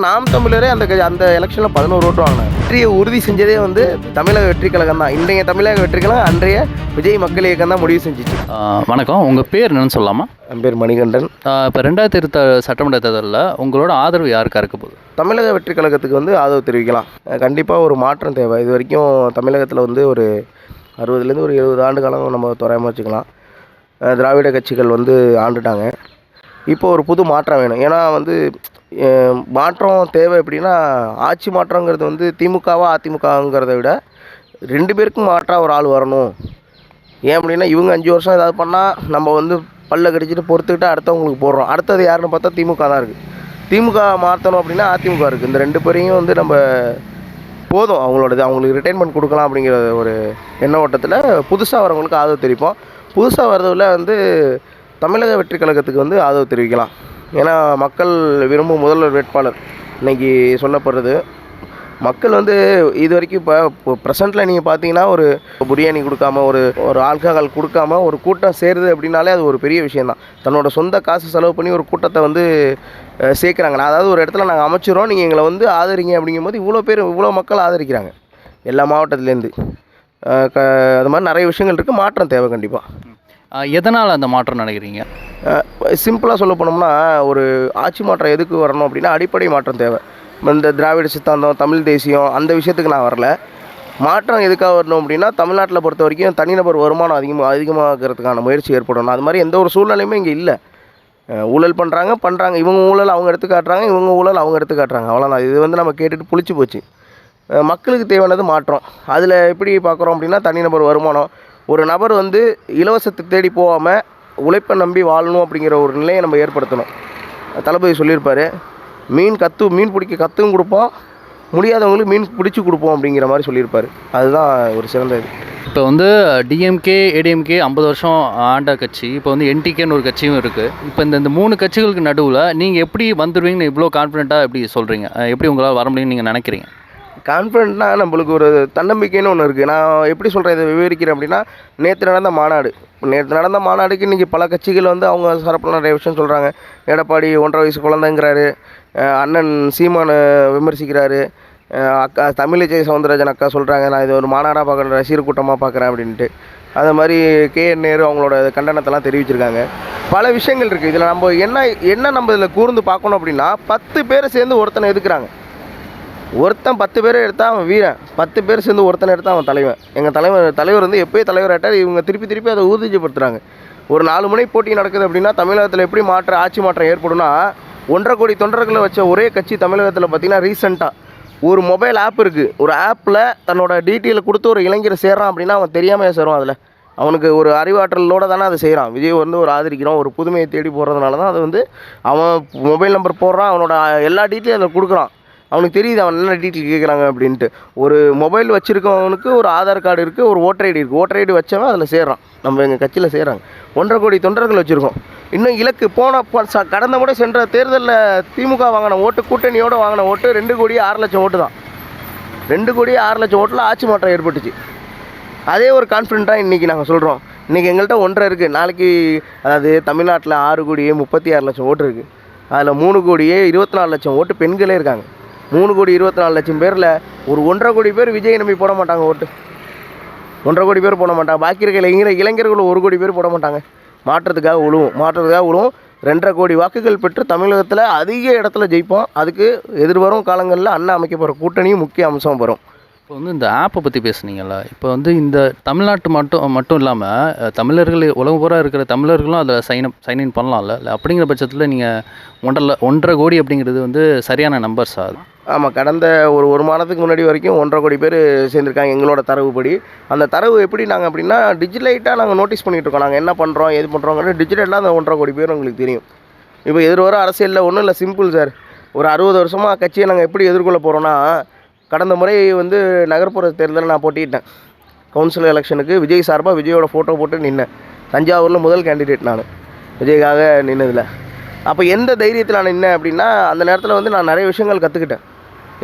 நாம் தமிழரே அந்த அந்த எலெக்ஷனில் பதினோரு ஓட்டு வாங்கினாங்க வெற்றியை உறுதி செஞ்சதே வந்து தமிழக வெற்றி கழகம் தான். இன்றைய தமிழக வெற்றி கழகம் அன்றைய விஜய் மக்கள் இயக்கம் தான் முடிவு செஞ்சுச்சு. ஆ, வணக்கம். உங்கள் பேர் என்னன்னு சொல்லலாமா? என் பேர் மணிகண்டன். இப்போ ரெண்டாயிரத்தி இருபத்தி சட்டமன்ற தேர்தலில் உங்களோட ஆதரவு யாருக்கா இருக்க போகுது? தமிழக வெற்றி கழகத்துக்கு வந்து ஆதரவு தெரிவிக்கலாம். கண்டிப்பாக ஒரு மாற்றம் தேவை. இது வரைக்கும் தமிழகத்தில் வந்து ஒரு அறுபதுலேருந்து ஒரு எழுபது ஆண்டு காலம் நம்ம தோராயமாக வச்சுக்கலாம். திராவிட கட்சிகள் வந்து ஆண்டுட்டாங்க. இப்போ ஒரு புது மாற்றம் வேணும். ஏன்னா வந்து மாற்றம் தேவை எப்படின்னா ஆட்சி மாற்றங்கிறது வந்து திமுகவா அதிமுகங்கிறத விட ரெண்டு பேருக்கும் மாற்றாக ஒரு ஆள் வரணும். ஏன் அப்படின்னா இவங்க அஞ்சு வருஷம் ஏதாவது பண்ணால் நம்ம வந்து பல்ல கடிச்சிட்டு பொறுத்துக்கிட்டு அடுத்தவங்களுக்கு போடுறோம். அடுத்தது யாருன்னு பார்த்தா திமுக தான் இருக்குது திமுக மாற்றணும் அப்படின்னா அதிமுக இருக்குது இந்த ரெண்டு பேரையும் வந்து நம்ம போதும். அவங்களோடது அவங்களுக்கு ரிட்டைன்மெண்ட் கொடுக்கலாம் அப்படிங்கிற ஒரு எண்ண ஓட்டத்தில் புதுசாக வரவங்களுக்கு ஆதரவு தெரிவிப்போம். புதுசாக வரதுல வந்து தமிழக வெற்றி கழகத்துக்கு வந்து ஆதரவு தெரிவிக்கலாம். ஏன்னா மக்கள் விரும்பும் முதல்வர் வேட்பாளர் இன்னைக்கு சொல்லப்படுறது. மக்கள் வந்து இது வரைக்கும் இப்போ இப்போ ப்ரெசண்ட்டில் நீங்கள் பார்த்தீங்கன்னா ஒரு பிரியாணி கொடுக்காம ஒரு ஒரு ஆல்கஹால் கொடுக்காம ஒரு கூட்டம் சேருது அப்படின்னாலே அது ஒரு பெரிய விஷயந்தான் தன்னோட சொந்த காசு செலவு பண்ணி ஒரு கூட்டத்தை வந்து சேர்க்குறாங்க. நான் அதாவது ஒரு இடத்துல நாங்கள் அமைச்சிரோம் நீங்கள் எங்களை வந்து ஆதரிங்க அப்படிங்கும்போது இவ்வளோ பேர் இவ்வளோ மக்கள் ஆதரிக்கிறாங்க. எல்லா மாவட்டத்துலேருந்து. க அது மாதிரி நிறைய விஷயங்கள் இருக்குது மாற்றம் தேவை கண்டிப்பாக எதனால் அந்த மாற்றம் நினைக்கிறீங்க? சிம்பிளாக சொல்ல போனோம்னா ஒரு ஆட்சி மாற்றம் எதுக்கு வரணும் அப்படின்னா அடிப்படை மாற்றம் தேவை. இந்த திராவிட சித்தாந்தம் தமிழ் தேசியம் அந்த விஷயத்துக்கு நான் வரல. மாற்றம் எதுக்காக வரணும் அப்படின்னா தமிழ்நாட்டில் பொறுத்த வரைக்கும் தனிநபர் வருமானம் அதிகமாக அதிகமாகிறதுக்கான முயற்சி ஏற்படணும். அது மாதிரி எந்த ஒரு சூழ்நிலையுமே இங்கே இல்லை. ஊழல் பண்ணுறாங்க பண்ணுறாங்க இவங்க ஊழல் அவங்க எடுத்து காட்டுறாங்க இவங்க ஊழல் அவங்க எடுத்து காட்டுறாங்க. அவ்வளோதான் இது வந்து நம்ம கேட்டுட்டு புளிச்சு போச்சு. மக்களுக்கு தேவையானது மாற்றம். அதில் எப்படி பார்க்குறோம் அப்படின்னா தனிநபர் வருமானம் ஒரு நபர் வந்து இலவசத்தை தேடி போகாமல் உழைப்பை நம்பி வாழணும் அப்படிங்கிற ஒரு நிலையை நம்ம ஏற்படுத்தணும். தளபதி சொல்லியிருப்பார். மீன் கற்று மீன் பிடிக்க கத்தும் கொடுப்போம். முடியாதவங்களுக்கு மீன் பிடிச்சி கொடுப்போம் அப்படிங்கிற மாதிரி சொல்லியிருப்பார். அதுதான் ஒரு சிறந்த இது. இப்போ வந்து டிஎம்கே ஏடிஎம்கே ஐம்பது வருஷம் ஆண்ட கட்சி. இப்போ வந்து என்டிகேன்னு ஒரு கட்சியும் இருக்குது இப்போ இந்த இந்த மூணு கட்சிகளுக்கு நடுவில் நீங்கள் எப்படி வந்துடுவீங்கன்னு இவ்வளோ கான்ஃபிடென்ட்டாக எப்படி சொல்கிறீங்க எப்படி உங்களால் வர முடியும்னு நீங்கள் நினைக்கிறீங்க? கான்ஃபிடென்ட்னா நம்மளுக்கு ஒரு தன்னம்பிக்கைன்னு ஒன்று இருக்குது நான் எப்படி சொல்கிறேன் இதை விவரிக்கிறேன் அப்படின்னா நேற்று நடந்த மாநாடு. நேற்று நடந்த மாநாடுக்கு இன்றைக்கி பல கட்சிகள் வந்து அவங்க சிறப்பில் நிறைய விஷயம் சொல்கிறாங்க எடப்பாடி ஒன்றரை வயசு குழந்தைங்கிறாரு. அண்ணன் சீமானை விமர்சிக்கிறாரு. அக்கா தமிழிசை சவுந்தரராஜன் அக்கா சொல்கிறாங்க நான் இது ஒரு மாநாடாக பார்க்குறேன் ரசிகர் கூட்டமாக பார்க்குறேன் அப்படின்ட்டு. அது மாதிரி கே. என். நேரு அவங்களோட கண்டனத்தெல்லாம் தெரிவிச்சிருக்காங்க. பல விஷயங்கள் இருக்குது இதில் நம்ம என்ன என்ன நம்ம இதில் கூர்ந்து பார்க்கணும் அப்படின்னா பத்து பேரை சேர்ந்து ஒருத்தனை எதுக்குறாங்க? ஒருத்தன் பத்து பேரை எடுத்தால் அவன் வீரன். பத்து பேர் சேர்ந்து ஒருத்தனை எடுத்தால் அவன் தலைவன். எங்கள் தலைவர் தலைவர் வந்து எப்போயே தலைவர் இவங்க திருப்பி திருப்பி அதை ஊர்ஜிப்படுத்துகிறாங்க ஒரு நாலு மணி போட்டி நடக்குது அப்படின்னா தமிழகத்தில் எப்படி மாற்ற ஆட்சி மாற்றம் ஏற்படும்னா ஒன்றரை கோடி தொண்டர்களை வச்ச ஒரே கட்சி தமிழகத்தில் பார்த்தீங்கன்னா ரீசெண்டாக ஒரு மொபைல் ஆப் இருக்குது ஒரு ஆப்பில் தன்னோட டீட்டெயில் கொடுத்து ஒரு இளைஞர் சேர்றான் அப்படின்னா அவன் தெரியாமல் சேருவான் அதில். அவனுக்கு ஒரு அறிவாற்றலோடு தானே அதை செய்கிறான் விஜய் வந்து ஒரு ஆதரிக்கிறோம் ஒரு புதுமையை தேடி போடுறதுனால தான் அது வந்து அவன் மொபைல் நம்பர் போடுறான் அவனோட எல்லா டீட்டெயிலும் அதில் கொடுக்குறான். அவனுக்கு தெரியுது அவன் என்ன டீட்டெயில் கேட்குறாங்க அப்படின்ட்டு. ஒரு மொபைல் வச்சுருக்கவனுக்கு ஒரு ஆதார் கார்டு இருக்குது ஒரு ஓட்டர் ஐடி இருக்குது ஓட்டர் ஐடி வச்சவன் அதில் சேர்றான். நம்ம எங்கள் கட்சியில் சேர்றாங்க. ஒன்றரை கோடி தொண்டர்கள் வச்சுருக்கோம். இன்னும் இலக்கு போன கடந்த முறை சென்ற தேர்தலில் திமுக வாங்கின ஓட்டு கூட்டணியோடு வாங்கின ஓட்டு ரெண்டு கோடி ஆறு லட்சம் ஓட்டு தான். ரெண்டு கோடி ஆறு லட்சம் ஓட்டில் ஆட்சி மாற்றம் ஏற்பட்டுச்சு. அதே ஒரு கான்ஃபிடென்ட்டாக இன்றைக்கி நாங்கள் சொல்கிறோம் இன்றைக்கி எங்கள்கிட்ட ஒன்றரை இருக்குது நாளைக்கு அதாவது தமிழ்நாட்டில் ஆறு கோடியே முப்பத்தி ஆறு லட்சம் ஓட்டு இருக்குது அதில் மூணு கோடியே இருபத்தி நாலு லட்சம் ஓட்டு பெண்களே இருக்காங்க. மூணு கோடி இருபத்தி நாலு லட்சம் பேரில் ஒரு ஒன்றரை கோடி பேர் விஜய் நம்பி போட மாட்டாங்க ஓட்டு. ஒன்றரை கோடி பேர் போட மாட்டாங்க. பாக்கி இருக்கிற இளைஞர் இளைஞர்கள் ஒரு கோடி பேர் போட மாட்டாங்க. மாற்றத்துக்காக உழுவும். மாற்றத்துக்காக உழுவும். ரெண்டரை கோடி வாக்குகள் பெற்று தமிழகத்தில் அதிக இடத்துல ஜெயிப்போம். அதுக்கு எதிர்வரும் காலங்களில் அண்ணா அமைக்க போகிற கூட்டணியும் முக்கிய அம்சம் வரும். இப்போ வந்து இந்த ஆப்பை பற்றி பேசுனீங்கல்ல இப்போ வந்து இந்த தமிழ்நாட்டு மட்டும் மட்டும் இல்லாமல் தமிழர்கள் உலகம் பூரா இருக்கிற தமிழர்களும் அதில் சைன் அப் சைன் இன் பண்ணலாம்ல. இல்லை அப்படிங்கிற பட்சத்தில் நீங்கள் ஒன்றரை ஒன்றரை கோடி அப்படிங்கிறது வந்து சரியான நம்பர்ஸ் அது? ஆமாம் கடந்த ஒரு ஒரு மாதத்துக்கு முன்னாடி வரைக்கும் ஒன்றரை கோடி பேர் சேர்ந்துருக்காங்க எங்களோட தரவுப்படி. அந்த தரவு எப்படி நாங்கள் அப்படின்னா டிஜிட்டலைட்டாக நாங்கள் நோட்டீஸ் பண்ணிகிட்டு இருக்கோம். நாங்கள் என்ன பண்ணுறோம் எது பண்ணுறோங்கிறது டிஜிட்டலாக அந்த ஒன்றரை கோடி பேர் உங்களுக்கு தெரியும். இப்போ எதிர்வர அரசியலில் ஒன்றும் இல்லை சிம்பிள் சார் ஒரு அறுபது வருஷமாக கட்சியை நாங்கள் எப்படி எதிர்கொள்ள போகிறோன்னா கடந்த முறை வந்து நகர்ப்புற தேர்தலில் நான் போட்டிட்டேன் கவுன்சில் எலெக்ஷனுக்கு விஜய் சார்பாக விஜயோட ஃபோட்டோ போட்டு நின்னேன். தஞ்சாவூரில் முதல் கேண்டிடேட் நான். விஜய்க்காக நின்னதில். அப்போ எந்த தைரியத்தில் நான் நின்னேன் அப்படின்னா அந்த நேரத்தில் வந்து நான் நிறைய விஷயங்கள் கற்றுக்கிட்டேன்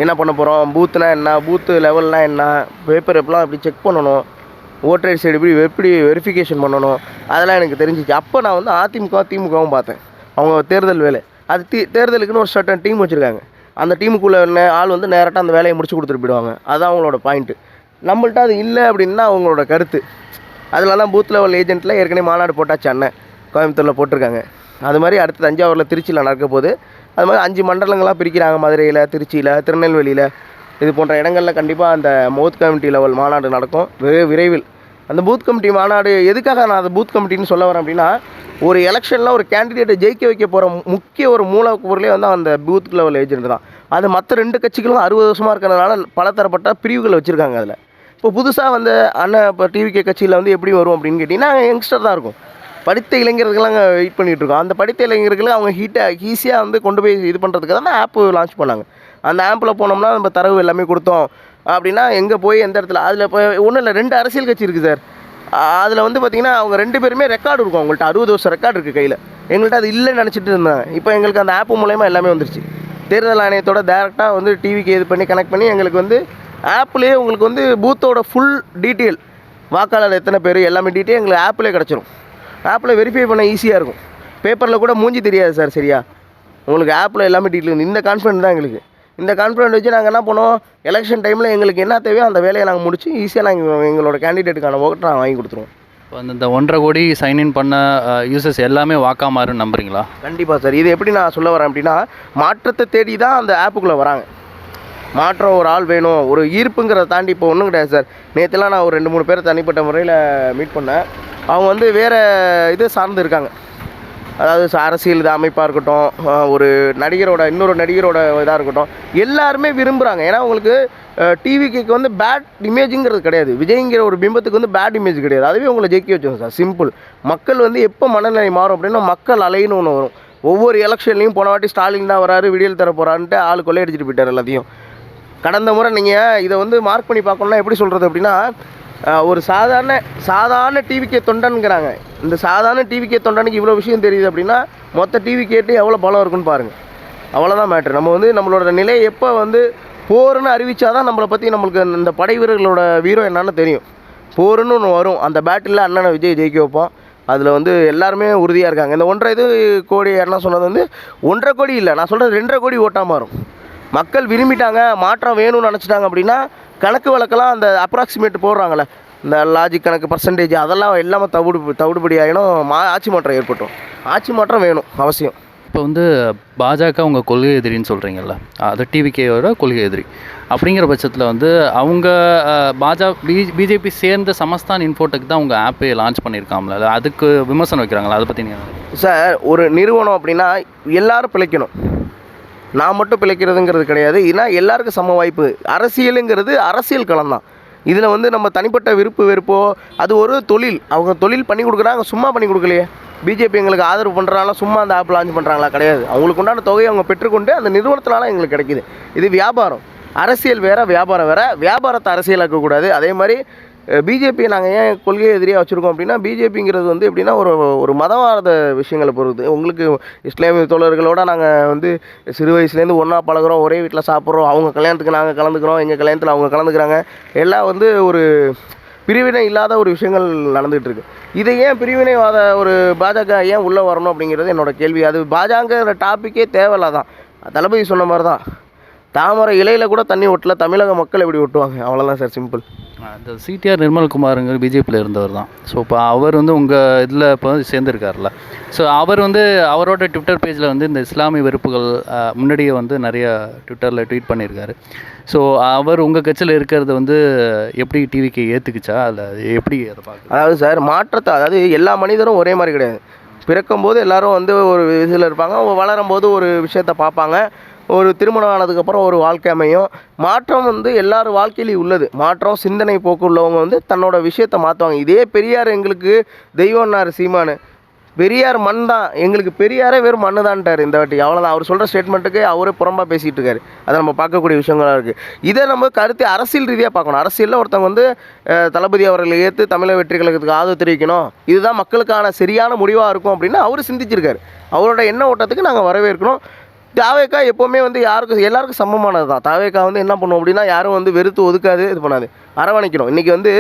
என்ன பண்ண போகிறோம் பூத்துனா என்ன? பூத்து லெவல்னால் என்ன? பேப்பர் எப்படிலாம் எப்படி செக் பண்ணணும்? ஓட்டர் ஐடி சைடு எப்படி எப்படி வெரிஃபிகேஷன் பண்ணணும்? அதெல்லாம் எனக்கு தெரிஞ்சிச்சு. அப்போ நான் வந்து அதிமுக திமுகவும் பார்த்தேன். அவங்க தேர்தல் வேலை. அது தீ தேர்தலுக்குன்னு ஒரு சர்டன் டீம் வச்சுருக்காங்க. அந்த டீமுக்குள்ளே என்ன ஆள் வந்து நேரட்டாக அந்த வேலையை முடிச்சு கொடுத்துட்டு போயிடுவாங்க. அதுதான் அவங்களோட பாயிண்ட்டு நம்மள்ட்ட அது இல்லை அப்படின்னா அவங்களோட கருத்து. அதனால தான் பூத் லெவல் ஏஜென்ட்டில் ஏற்கனவே மாநாடு போட்டாச்சு அண்ணன். கோயம்புத்தூரில் போட்டிருக்காங்க. அது மாதிரி அடுத்து தஞ்சாவூரில் திருச்சியில் நடக்க போகுது. அது மாதிரி அஞ்சு மண்டலங்களாக பிரிக்கிறாங்க. மதுரையில் திருச்சியில் திருநெல்வேலியில். இது போன்ற இடங்களில் கண்டிப்பாக அந்த மவுத் கமிட்டி லெவல் மாநாடு நடக்கும். விரை விரைவில். அந்த பூத் கமிட்டி மாநாடு எதுக்காக நான் அந்த பூத் கமிட்டின்னு சொல்ல வரேன் அப்படின்னா ஒரு எலெக்ஷனில் ஒரு கேண்டிடேட்டை ஜெயிக்க வைக்க போகிற முக்கிய ஒரு மூலப்பொருளே வந்து அந்த பூத் லெவல் ஏஜென்ட் தான். அது மற்ற ரெண்டு கட்சிகளும் அறுபது வருஷமாக இருக்கிறதுனால பலதரப்பட்ட பிரிவுகள் வச்சுருக்காங்க அதில். இப்போ புதுசாக வந்து அண்ணன் இப்போ டிவிகே கட்சியில் வந்து எப்படி வரும் அப்படின்னு கேட்டிங்கன்னா யங்ஸ்டர் தான் இருக்கும். படித்த இளைஞர்கள்லாம் வெயிட் பண்ணிகிட்ருக்கோம் அந்த படித்த இளைஞர்களுக்கு அவங்க ஹீட்டாக ஈஸியாக வந்து கொண்டு போய் இது பண்ணுறதுக்கு தான் ஆப்பு லான்ச் பண்ணாங்க. அந்த ஆப்பில் போனோம்னா நம்ம தரவு எல்லாமே கொடுத்தோம். அப்படின்னா எங்கே போய் எந்த இடத்துல அதில் இப்போ ஒன்றும் இல்லை ரெண்டு அரசியல் கட்சி இருக்குது சார் அதில் வந்து பார்த்திங்கன்னா அவங்க ரெண்டு பேருமே ரெக்கார்டு இருக்கும். அவங்கள்ட்ட அறுபது வருஷம் ரெக்கார்டு இருக்குது கையில். எங்கள்கிட்ட அது இல்லைன்னு நினச்சிட்டு இருந்தாங்க இப்போ எங்களுக்கு அந்த ஆப்பு மூலயமா எல்லாமே வந்துருச்சு. தேர்தல் ஆணையத்தோட டேரெக்டாக வந்து டிவிக்கு இது பண்ணி கனெக்ட் பண்ணி எங்களுக்கு வந்து ஆப்லேயே உங்களுக்கு வந்து பூத்தோட ஃபுல் டீட்டெயில் வாக்காளர் எத்தனை பேர் எல்லாமே டீட்டெயில் எங்களுக்கு ஆப்லேயே கிடச்சிரும். ஆப்பில் வெரிஃபை பண்ண ஈஸியாக இருக்கும். பேப்பரில் கூட மூஞ்சி தெரியாது சார் சரியா? உங்களுக்கு ஆப்பில் எல்லாமே டீட்டெயில் இந்த கான்ஃபிடென்ட் தான் எங்களுக்கு. இந்த கான்ஃபிடென்ட் வச்சு நாங்கள் என்ன பண்ணுவோம்? எலெக்ஷன் டைமில் எங்களுக்கு என்ன தேவையோ அந்த வேலையை நாங்கள் முடிச்சு ஈஸியாக நாங்கள் எங்களோட கேண்டிடேட்டுக்கான ஓட்டை நாங்கள் வாங்கி கொடுத்துருவோம். இப்போ அந்த- ஒன்றரை கோடி சைன்இன் பண்ண யூசர்ஸ் எல்லாமே வாக்கா மாறுன்னு நம்புறீங்களா? கண்டிப்பாக சார் இது எப்படி நான் சொல்ல வரேன் அப்படின்னா மாற்றத்தை தேடி தான் அந்த ஆப்புக்குள்ளே வராங்க. மாற்றம் ஒரு ஆள் வேணும். ஒரு ஈர்ப்புங்கிறத தாண்டி இப்போ ஒன்றும் கிடையாது சார் நேற்றுலாம் நான் ஒரு ரெண்டு மூணு பேரை தனிப்பட்ட முறையில் மீட் பண்ணேன். அவங்க வந்து வேறு இது சார்ந்து இருக்காங்க. அதாவது ச- அரசியல் இது அமைப்பாக இருக்கட்டும் ஒரு நடிகரோட இன்னொரு நடிகரோட இதாக இருக்கட்டும் எல்லாருமே விரும்புகிறாங்க ஏன்னா உங்களுக்கு டிவிக்கு வந்து பேட் இமேஜுங்கிறது கிடையாது. விஜய்ங்கிற ஒரு பிம்பத்துக்கு வந்து பேட் இமேஜ் கிடையாது. அதுவே உங்களை ஜெயிக்க வச்சோம் சார் சிம்பிள் மக்கள் வந்து எப்போ மனநிலை மாறும் அப்படின்னா மக்கள் அலைன்னு ஒன்று வரும். ஒவ்வொரு எலெக்ஷன்லையும் போன வாட்டி ஸ்டாலின் தான் வராரு விடியல் தர போகிறான்ட்டு ஆள் கொள்ளையடிச்சிட்டு போயிட்டார் எல்லாத்தையும். கடந்த முறை நீங்கள் இதை வந்து மார்க் பண்ணி பார்க்கணும்னா எப்படி சொல்கிறது அப்படின்னா ஒரு சாதாரண சாதாரண டிவிக்கே தொண்டனுங்கிறாங்க இந்த சாதாரண டிவிக்கே தொண்டனுக்கு இவ்வளோ விஷயம் தெரியுது அப்படின்னா மொத்த டிவி கேட்டு எவ்வளோ பலம் இருக்குன்னு பாருங்கள் அவ்வளோதான் மேட்ரு நம்ம வந்து நம்மளோட நிலை எப்போ வந்து போர்னு அறிவிச்சாதான் நம்மளை பற்றி நம்மளுக்கு இந்த படை வீரர்களோட வீரம் என்னன்னு தெரியும். போர்னு ஒன்று வரும். அந்த பேட்டில் அண்ணனை விஜய் ஜெயிக்க வைப்போம். அதில் வந்து எல்லாருமே உறுதியாக இருக்காங்க. இந்த ஒன்றரை இது கோடி யாருன்னா சொன்னது வந்து ஒன்றரை கோடி இல்லை. நான் சொல்கிறது ரெண்டரை கோடி ஓட்டாக மாறும். மக்கள் விரும்பிட்டாங்க மாற்றம் வேணும்னு நினச்சிட்டாங்க அப்படின்னா கணக்கு வழக்கெல்லாம் அந்த அப்ராக்சிமேட் போடுறாங்களே இந்த லாஜிக் கணக்கு பர்சன்டேஜ் அதெல்லாம் எல்லாமே தவிடு தவிடுபடி ஆகிடும் மா ஆட்சி மாற்றம் ஏற்பட்டும் ஆட்சி மாற்றம் வேணும் அவசியம். இப்போ வந்து பாஜக உங்கள் கொள்கை எதிரின்னு சொல்கிறீங்கல்ல அது டிவிகேயோட கொள்கை எதிரி. அப்படிங்கிற பட்சத்தில் வந்து அவங்க பாஜக பி பிஜேபி சேர்ந்த சமஸ்தான் இன்ஃபோடெக் தான் உங்கள் ஆப்பே லான்ச் பண்ணியிருக்காங்களா அதுக்கு விமர்சனம் வைக்கிறாங்களா? அதை பற்றி நீங்கள் சார் ஒரு நிறுவனம் அப்படின்னா எல்லாரும் பிழைக்கணும். நான் மட்டும் பிழைக்கிறதுங்கிறது கிடையாது. ஏன்னா எல்லாருக்கும் சம வாய்ப்பு. அரசியலுங்கிறது அரசியல் களம் தான். இதில் வந்து நம்ம தனிப்பட்ட விருப்பு வெறுப்போ அது ஒரு தொழில். அவங்க தொழில் பண்ணி கொடுக்குறாங்க சும்மா பண்ணி கொடுக்கலையே. பிஜேபி எங்களுக்கு ஆதரவு பண்ணுறாங்களா சும்மா அந்த ஆப் லான்ச் பண்ணுறாங்களா கிடையாது. அவங்களுக்கு உண்டான தொகையை அவங்க பெற்றுக்கொண்டு அந்த நிறுவனத்தினால எங்களுக்கு கிடைக்கிது. இது வியாபாரம். அரசியல் வேறு வியாபாரம் வேறு. வியாபாரத்தை அரசியலாக்கக்கூடாது. அதே மாதிரி பிஜேபியை நாங்கள் ஏன் கொள்கை எதிரியாக வச்சுருக்கோம் அப்படின்னா பிஜேபிங்கிறது வந்து எப்படின்னா ஒரு ஒரு மதவாத விஷயங்களை பொறுத்து. உங்களுக்கு இஸ்லாமிய தோழர்களோட நாங்கள் வந்து சிறு வயசுலேருந்து ஒன்றா பழகுறோம் ஒரே வீட்டில் சாப்பிட்றோம் அவங்க கல்யாணத்துக்கு நாங்கள் கலந்துக்கிறோம் எங்கள் கல்யாணத்தில் அவங்க கலந்துக்கிறாங்க. எல்லாம் வந்து ஒரு பிரிவினை இல்லாத ஒரு விஷயங்கள் நடந்துகிட்டு இருக்கு இதை ஏன் பிரிவினைவாத ஒரு பாஜக ஏன் உள்ளே வரணும் அப்படிங்கிறது என்னோட கேள்வி. அது பாஜகங்கிற டாப்பிக்கே தேவையில்லாதான். தளபதி சொன்ன மாதிரி தான் தாமரை இலையில கூட தண்ணி ஒட்டல தமிழக மக்கள் எப்படி ஒட்டுவாங்க? அவ்வளோதான் சார் சிம்பிள் அந்த சிடிஆர் நிர்மல்குமாருங்கிற பிஜேபியில் இருந்தவர் தான். ஸோ இப்போ அவர் வந்து உங்கள் இதில் இப்போ சேர்ந்துருக்காருல ஸோ அவர் வந்து அவரோட ட்விட்டர் பேஜில் வந்து இந்த இஸ்லாமிய வெறுப்புகள் முன்னாடியே வந்து நிறைய ட்விட்டரில் ட்வீட் பண்ணியிருக்காரு. ஸோ அவர் உங்கள் கட்சியில் இருக்கிறது வந்து எப்படி டிவிக்கு ஏற்றுக்குச்சா அதில் எப்படி அதை பார்க்க அதாவது சார் மாற்றத்தை அதாவது எல்லா மனிதரும் ஒரே மாதிரி கிடையாது. பிறக்கும்போது எல்லாரும் வந்து ஒரு இதில் இருப்பாங்க அவங்க வளரும்போது ஒரு விஷயத்த பார்ப்பாங்க. ஒரு திருமணம் ஆனதுக்கப்புறம் ஒரு வாழ்க்கை அமையும். மாற்றம் வந்து எல்லார் வாழ்க்கையிலையும் உள்ளது. மாற்றம் சிந்தனை போக்கு உள்ளவங்க வந்து தன்னோட விஷயத்தை மாற்றுவாங்க இதே பெரியார் எங்களுக்கு தெய்வம்னார் சீமானு. பெரியார் மண் தான். எங்களுக்கு பெரியாரே வெறும் மண்ணு தான்ட்டார் இந்த வாட்டி. அவ்வளோதான் அவர் சொல்கிற ஸ்டேட்மெண்ட்டுக்கு அவரே புறம்பாக பேசிகிட்டு இருக்காரு. அதை நம்ம பார்க்கக்கூடிய விஷயங்களாக இருக்குது இதை நம்ம கருத்து அரசியல் ரீதியாக பார்க்கணும். அரசியலில் ஒருத்தவங்க வந்து தளபதி அவர்களை ஏற்று தமிழக வெற்றி கழகத்துக்கு ஆதரவு தெரிவிக்கணும். இதுதான் மக்களுக்கான சரியான முடிவாக இருக்கும் அப்படின்னு அவர் சிந்திச்சிருக்காரு. அவரோட எண்ண ஓட்டத்துக்கு நாங்கள் வரவேற்கணும் தாவேக்கா எப்போவுமே வந்து யாருக்கும் எல்லாருக்கும் சமமானது தான் தாவேக்கா வந்து என்ன பண்ணும் அப்படின்னா யாரும் வந்து வெறுத்து ஒதுக்காது இது பண்ணாது. அரவணைக்கணும். இன்றைக்கி வந்து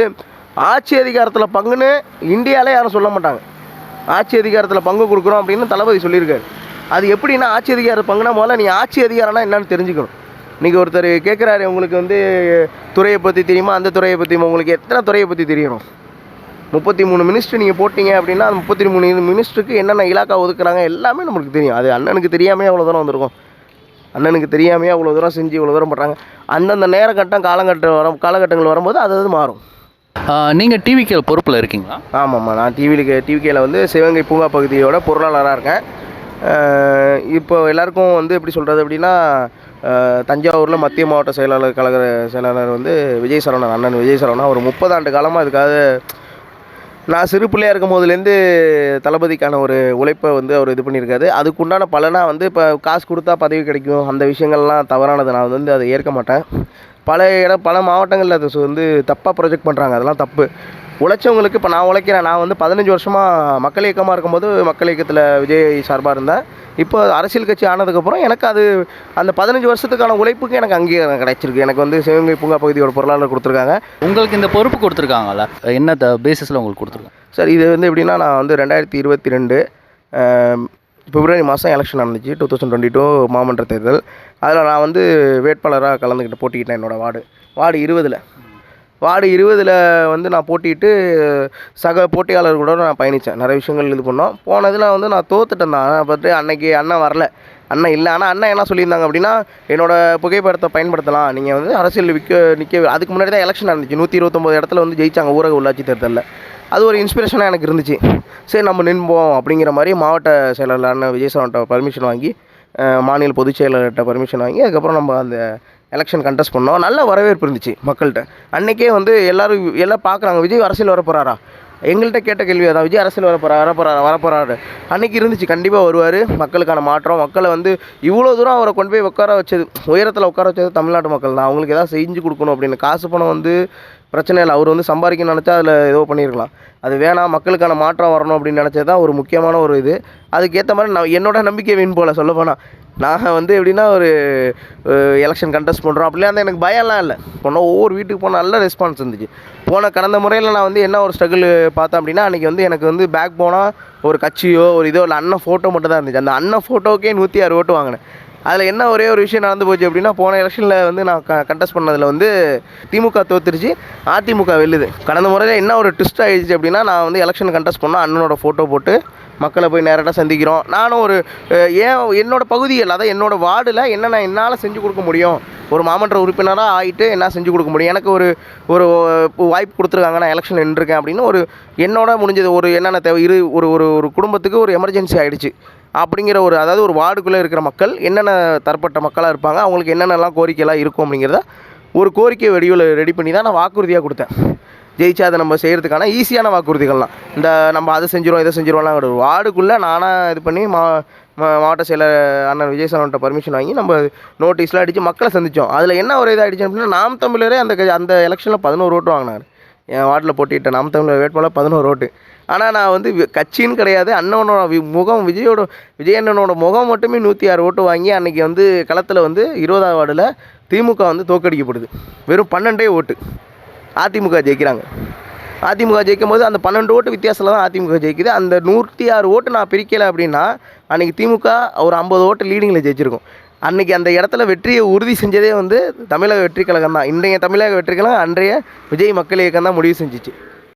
ஆட்சி அதிகாரத்தில் பங்குன்னு இந்தியாவில் யாரும் சொல்ல மாட்டாங்க. ஆட்சி அதிகாரத்தில் பங்கு கொடுக்குறோம் அப்படின்னு தளபதி சொல்லியிருக்காரு. அது எப்படின்னா ஆட்சி அதிகாரம் பங்குனா முதல்ல நீ ஆட்சி அதிகாரம்னா என்னன்னு தெரிஞ்சுக்கணும். இன்றைக்கி ஒருத்தர் கேட்குறாரு உங்களுக்கு வந்து துறையை பற்றி தெரியுமா? அந்த துறையை பற்றி உங்களுக்கு எத்தனை துறையை பற்றி தெரியணும்? முப்பத்தி மூணு மினிஸ்டர் நீங்கள் போட்டிங்க அப்படின்னா அந்த முப்பத்தி மூணு மினிஸ்டருக்கு என்னென்ன இலாக்கா ஒதுக்குறாங்க எல்லாமே நமக்கு தெரியும். அது அண்ணனுக்கு தெரியாமே அவ்வளோ தூரம் வந்திருக்கும். அண்ணனுக்கு தெரியாமையே அவ்வளோ தூரம் செஞ்சு இவ்வளோ தூரம் பண்ணுறாங்க அந்தந்த நேரக்கட்டம் காலகட்டம் வரும் காலகட்டங்கள் வரும்போது அது அது மாறும். நீங்கள் டிவிக்கு பொறுப்பில் இருக்கீங்களா? ஆமாம்மா நான் டிவிக்கு டிவிகேல வந்து சிவகங்கை பூங்கா பகுதியோட பொருளாளராக இருக்கேன். இப்போ எல்லாருக்கும் வந்து எப்படி சொல்கிறது அப்படின்னா தஞ்சாவூரில் மத்திய மாவட்ட செயலாளர் கழக செயலாளர் வந்து விஜய் சரவணன் அண்ணன் விஜய் சரவணன். ஒரு முப்பது ஆண்டு காலமாக இதுக்காக நான் சிறு பிள்ளையாக இருக்கும் போதுலேருந்து தளபதிக்கான ஒரு உழைப்பை வந்து அவர் இது பண்ணியிருக்காரு. அதுக்குண்டான பலனாக வந்து இப்போ காசு கொடுத்தா பதவி கிடைக்கும். அந்த விஷயங்கள்லாம் தவறானது. நான் வந்து அதை ஏற்க மாட்டேன். பல இடம் பல மாவட்டங்களில் அது வந்து தப்பாக ப்ரொஜெக்ட் பண்ணுறாங்க அதெல்லாம் தப்பு. உழைச்சவங்களுக்கு இப்போ நான் உழைக்கிறேன். நான் வந்து பதினஞ்சு வருஷமாக மக்கள் இயக்கமாக இருக்கும்போது மக்கள் இயக்கத்தில் விஜய் சார்பாக இருந்தேன். இப்போ அரசியல் கட்சி ஆனதுக்கப்புறம் எனக்கு அது அந்த பதினஞ்சு வருஷத்துக்கான உழைப்புக்கு எனக்கு அங்கீகாரம் கிடைச்சிருக்கு. எனக்கு வந்து சிவகங்கை பூங்கா பகுதியோட பொருளாளர் கொடுத்துருக்காங்க. உங்களுக்கு இந்த பொறுப்பு கொடுத்துருக்காங்கல்ல? என்ன த பேசிஸில் உங்களுக்கு கொடுத்துருக்காங்க? சார் இது வந்து எப்படின்னா நான் வந்து ரெண்டாயிரத்தி இருபத்தி ரெண்டு பிப்ரவரி மாதம் எலெக்ஷன் நடந்துச்சு டூ தௌசண்ட் டுவெண்ட்டி டூ மாமன்ற தேர்தல். அதில் நான் வந்து வேட்பாளராக கலந்துக்கிட்டு போட்டிக்கிட்டேன் என்னோடய வார்டு. வார்டு இருபதில். வார்டு இருபதில் வந்து நான் போட்டிட்டு சக போட்டியாளர் கூட நான் பயணித்தேன். நிறைய விஷயங்கள் இது பண்ணோம். போனதில் வந்து நான் தோத்துட்டேன் தான். ஆனால் பார்த்து அன்னைக்கு அண்ணன் வரல. அண்ணன் இல்லை. ஆனால் அண்ணன் என்ன சொல்லியிருந்தாங்க அப்படின்னா என்னோடய புகைப்படத்தை பயன்படுத்தலாம். நீங்கள் வந்து அரசியல் விற்க நிற்க அதுக்கு முன்னாடி தான் எலெக்ஷன் நடந்துச்சு. நூற்றி இருபத்தொம்போது இடத்துல வந்து ஜெயித்தாங்க ஊரக உள்ளாட்சி தேர்தலில். அது ஒரு இன்ஸ்பிரேஷனாக எனக்கு இருந்துச்சு. சரி நம்ம நின்போம் அப்படிங்கிற மாதிரி மாவட்ட செயலாளரான விஜய் சார்கிட்ட பர்மிஷன் வாங்கி மாநில பொதுச் செயலாளர்கிட்ட பர்மிஷன் வாங்கி அதுக்கப்புறம் நம்ம அந்த எலெக்ஷன் கண்டெஸ்ட் பண்ணோம். நல்ல வரவேற்பு இருந்துச்சு மக்கள்கிட்ட. அன்றைக்கே வந்து எல்லோரும் எல்லாம் பார்க்குறாங்க விஜய் அரசியல் வர போகிறாரா எங்கள்கிட்ட கேட்ட கேள்வி அதான் விஜய் அரசியல் வர போகிறா வர வர போகிறாரு அன்றைக்கி இருந்துச்சு கண்டிப்பாக வருவார். மக்களுக்கான மாற்றம் மக்களை வந்து இவ்வளோ தூரம் அவரை கொண்டு போய் உட்கார வச்சது உயரத்தில் உட்கார வச்சது தமிழ்நாட்டு மக்கள் தான் அவங்களுக்கு ஏதாவது செஞ்சு கொடுக்கணும் அப்படின்னு காசு பணம் வந்து பிரச்சனை இல்லை. அவர் வந்து சம்பாதிக்க நினச்சா அதில் ஏதோ பண்ணியிருக்கலாம். அது வேணாம் மக்களுக்கான மாற்றம் வரணும் அப்படின்னு நினச்சது தான் ஒரு முக்கியமான ஒரு இது. அதுக்கேற்ற மாதிரி நான் என்னோட நம்பிக்கை வீண் போல சொல்ல போனால் நான் வந்து எப்படின்னா ஒரு எலெக்ஷன் கண்டெஸ்ட் பண்ணுறோம் அப்படிலாம் அந்த எனக்கு பயம்லாம் இல்லை. போனால் ஒவ்வொரு வீட்டுக்கு போனால் நல்ல ரெஸ்பான்ஸ் இருந்துச்சு. போன கடந்த முறையில் நான் வந்து என்ன ஒரு ஸ்ட்ரகிள் பார்த்தேன் அப்படின்னா அன்றைக்கி வந்து எனக்கு வந்து பேக் போனால் ஒரு கட்சியோ ஒரு இதோ இல்லை அண்ணன் ஃபோட்டோ மட்டும் தான் இருந்துச்சு. அந்த அண்ணன் ஃபோட்டோக்கே நூற்றி ஆறு ஓட்டு வாங்கினேன். அதில் என்ன ஒரே ஒரு விஷயம் நடந்து போச்சு அப்படின்னா போன எலெக்ஷனில் வந்து நான் க கண்டெஸ்ட் பண்ணதில் வந்து திமுக தோத்துருச்சு அதிமுக வெல்லுது. கடந்த முறையில் என்ன ஒரு ட்விஸ்ட் ஆகிடுச்சு அப்படின்னா நான் வந்து எலெக்ஷன் கண்டெஸ்ட் பண்ணால் அண்ணனோட ஃபோட்டோ போட்டு மக்களை போய் நேரடியாக சந்திக்கிறோம். நானும் ஒரு ஏன் என்னோட பகுதியில் அதாவது என்னோடய வார்டில் என்னென்ன என்னால் செஞ்சு கொடுக்க முடியும்? ஒரு மாமன்ற உறுப்பினராக ஆகிட்டு என்ன செஞ்சு கொடுக்க முடியும்? எனக்கு ஒரு ஒரு வாய்ப்பு கொடுத்துருக்காங்க நான் எலெக்ஷன் நின்றுருக்கேன் அப்படின்னு ஒரு என்னோட முடிஞ்சது ஒரு என்னென்ன தேவை இரு ஒரு ஒரு ஒரு குடும்பத்துக்கு ஒரு எமர்ஜென்சி ஆகிடுச்சு அப்படிங்கிற ஒரு அதாவது ஒரு வார்டுக்குள்ளே இருக்கிற மக்கள் என்னென்ன தரப்பட்ட மக்களாக இருப்பாங்க அவங்களுக்கு என்னென்னலாம் கோரிக்கைலாம் இருக்கும் அப்படிங்கிறத ஒரு கோரிக்கை வடிவில் ரெடி பண்ணி தான் நான் வாக்குறுதியாக கொடுத்தேன். ஜெயிச்சா அதை நம்ம செய்கிறதுக்கான ஈஸியான வாக்குறுதிகள்லாம். இந்த நம்ம அதை செஞ்சிருவோம் இதை செஞ்சிருவோம்லாம் கிடையாது. வார்டுக்குள்ளே நானாக இது பண்ணி மா மா- மாவட்ட செயலர் அண்ணன் விஜய் சார்கிட்ட பர்மிஷன் வாங்கி நம்ம நோட்டீஸ்லாம் அடித்து மக்களை சந்தித்தோம் அதில் என்ன ஒரு இதாகிடுச்சு அப்படின்னா நாம் தமிழரே அந்த அந்த எலெக்ஷனில் பதினோரு ஓட்டு வாங்கினார். என் வார்டில் போட்டிட்ட நாம் தமிழர் வேட்பாளர் பதினோரு ஓட்டு. ஆனால் நான் வந்து கட்சின்னு கிடையாது. அண்ணனோட வி- முகம் விஜயோட விஜய் அண்ணனோட முகம் மட்டுமே நூற்றி ஆறு ஓட்டு வாங்கி அன்றைக்கி வந்து களத்தில் வந்து இருபதாவது வார்டில் திமுக வந்து தோக்கடிக்கப்படுது வெறும் பன்னெண்டே ஓட்டு அதிமுக ஜெயிக்கிறாங்க. அதிமுக ஜெயிக்கும் போது அந்த பன்னெண்டு ஓட்டு வித்தியாசத்தில் தான் அதிமுக ஜெயிக்குது. அந்த நூற்றி ஆறு ஓட்டு நான் பிரிக்கலை அப்படின்னா அன்றைக்கி திமுக ஒரு ஐம்பது ஓட்டு லீடிங்கில் ஜெயிச்சிருக்கும். அன்றைக்கி அந்த இடத்துல வெற்றியை உறுதி செஞ்சதே வந்து தமிழக வெற்றி கழகம் தான் இன்றைய தமிழக வெற்றி கழகம் அன்றைய விஜய் மக்கள் இயக்கம் தான் முடிவு செஞ்சுச்சு.